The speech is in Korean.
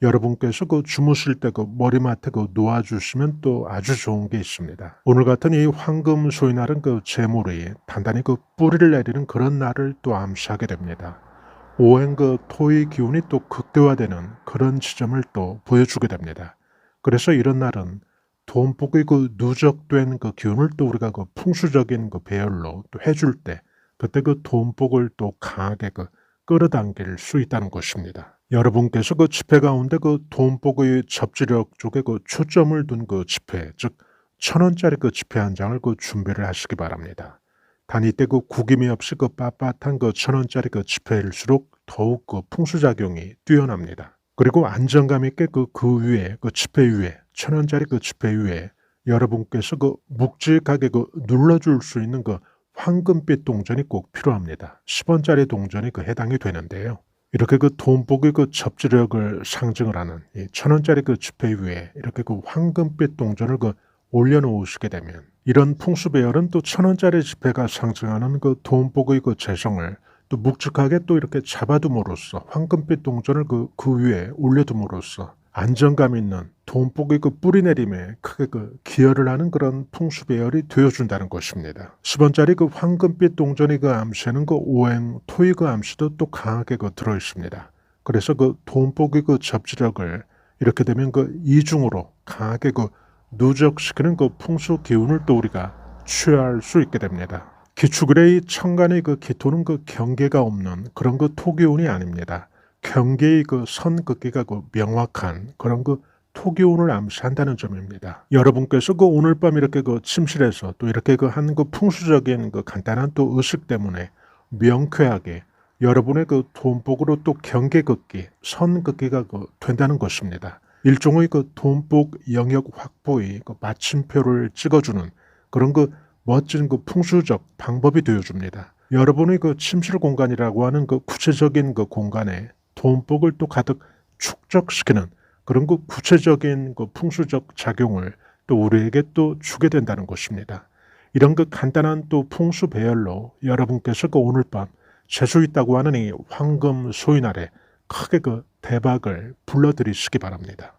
여러분께서 그 주무실 때 그 머리맡에 그 놓아주시면 또 아주 좋은 게 있습니다. 오늘 같은 이 황금 소이날은 그 재물이 단단히 그 뿌리를 내리는 그런 날을 또 암시하게 됩니다. 오행 그 토의 기운이 또 극대화되는 그런 지점을 또 보여주게 됩니다. 그래서 이런 날은 돈복의 그 누적된 그 기운을 또 우리가 그 풍수적인 그 배열로 또 해줄 때 그때 그 돈복을 또 강하게 그 끌어당길 수 있다는 것입니다. 여러분께서 그 지폐 가운데 그 돈복의 접지력 쪽에 그 초점을 둔그 지폐, 즉천 원짜리 그 지폐 한 장을 그 준비를 하시기 바랍니다. 단 이때 그 구김이 없이 그 빳빳한 그 천 원짜리 그 지폐일수록 더욱 그 풍수작용이 뛰어납니다. 그리고 안정감 있게 그, 그 위에, 그 지폐 위에, 천 원짜리 그 지폐 위에 여러분께서 그 묵직하게 그 눌러줄 수 있는 그 황금빛 동전이 꼭 필요합니다. 10원짜리 동전이 그 해당이 되는데요. 이렇게 그 돈복의 그 접지력을 상징을 하는 이천 원짜리 그 지폐 위에 이렇게 그 황금빛 동전을 그 올려놓으시게 되면 이런 풍수 배열은 또 천 원짜리 지폐가 상징하는 그 돈복의 그 재성을 또 묵직하게 또 이렇게 잡아둠으로써 황금빛 동전을 그, 그 위에 올려둠으로써 안정감 있는 돈복의 그 뿌리 내림에 크게 그 기여를 하는 그런 풍수 배열이 되어준다는 것입니다. 10원짜리 그 황금빛 동전이 그 암시는 그 오행 토의 그 암시도 또 강하게 그 들어 있습니다. 그래서 그 돈복의 그 접지력을 이렇게 되면 그 이중으로 강하게 그 누적시키는 그 풍수 기운을 또 우리가 취할 수 있게 됩니다. 기축일의 천간의 그 기토는 그 경계가 없는 그런 그 토기운이 아닙니다. 경계의 그 선긋기가 그 명확한 그런 그 토기운을 암시한다는 점입니다. 여러분께서 그 오늘 밤 이렇게 그 침실에서 또 이렇게 그 한 그 풍수적인 그 간단한 또 의식 때문에 명쾌하게 여러분의 그 돈복으로 또 경계 긋기, 선 긋기가 그 된다는 것입니다. 일종의 그 돈복 영역 확보의 그 마침표를 찍어주는 그런 그 멋진 그 풍수적 방법이 되어줍니다. 여러분의 그 침실 공간이라고 하는 그 구체적인 그 공간에 돈복을 또 가득 축적시키는 그런 그 구체적인 그 풍수적 작용을 또 우리에게 또 주게 된다는 것입니다. 이런 그 간단한 또 풍수 배열로 여러분께서 그 오늘 밤 재수 있다고 하는 이 황금 소인날에 크게 그 대박을 불러들이시기 바랍니다.